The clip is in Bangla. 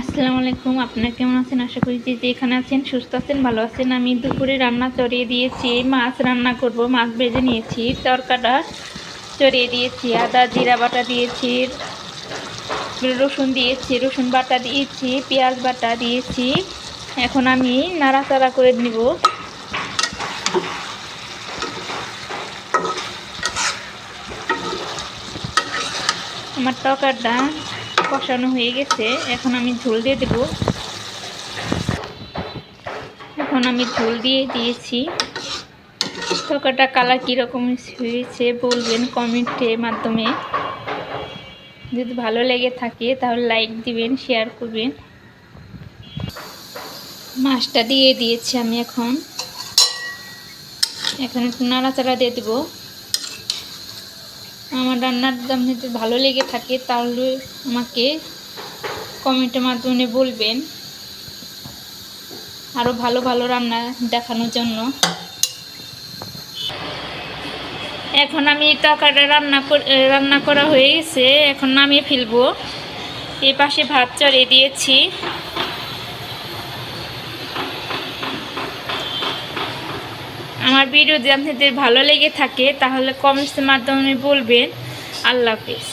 আসসালামু আলাইকুম, আপনারা কেমন আছেন? আশা করি যে যেখানে আছেন সুস্থ আছেন, ভালো আছেন। আমি দুপুরে রান্না চড়িয়ে দিয়েছি, মাছ রান্না করব, মাছ ভেজে নিয়েছি, তরকাটা চড়িয়ে দিয়েছি, আদা, জিরা বাটা দিয়েছি, রসুন দিয়েছি, রসুন বাটা দিয়েছি, পেঁয়াজ বাটা দিয়েছি। এখন আমি নাড়াচাড়া করে নিব। আমার তরকারটা কষানো হয়ে গেছে। এখন আমি ঝোল দিয়ে দেব। এখন আমি ঝোল দিয়ে দিয়েছি। তরকারটা কালার কীরকম হয়েছে বলবেন কমেন্টের মাধ্যমে। যদি ভালো লেগে থাকে তাহলে লাইক দিবেন শেয়ার করবেন। মাছটা দিয়ে দিয়েছি আমি এখন। এখন একটু নাড়াচাড়া দিয়ে দেবো। আমার রান্নার যদি ভালো লেগে থাকে, তাহলে আমাকে কমেন্টের মাধ্যমে বলবেন। আরও ভালো ভালো রান্না দেখানোর জন্য। এখন আমি তরকারিটা রান্না রান্না করা হয়ে গেছে। এখন নামিয়ে ফেলব। এ পাশে ভাত চড়িয়ে দিয়েছি। আমার ভিডিও যদি আপনাদের ভালো লেগে থাকে তাহলে কমেন্টসের মাধ্যমে বলবেন। আল্লাহ হাফিজ।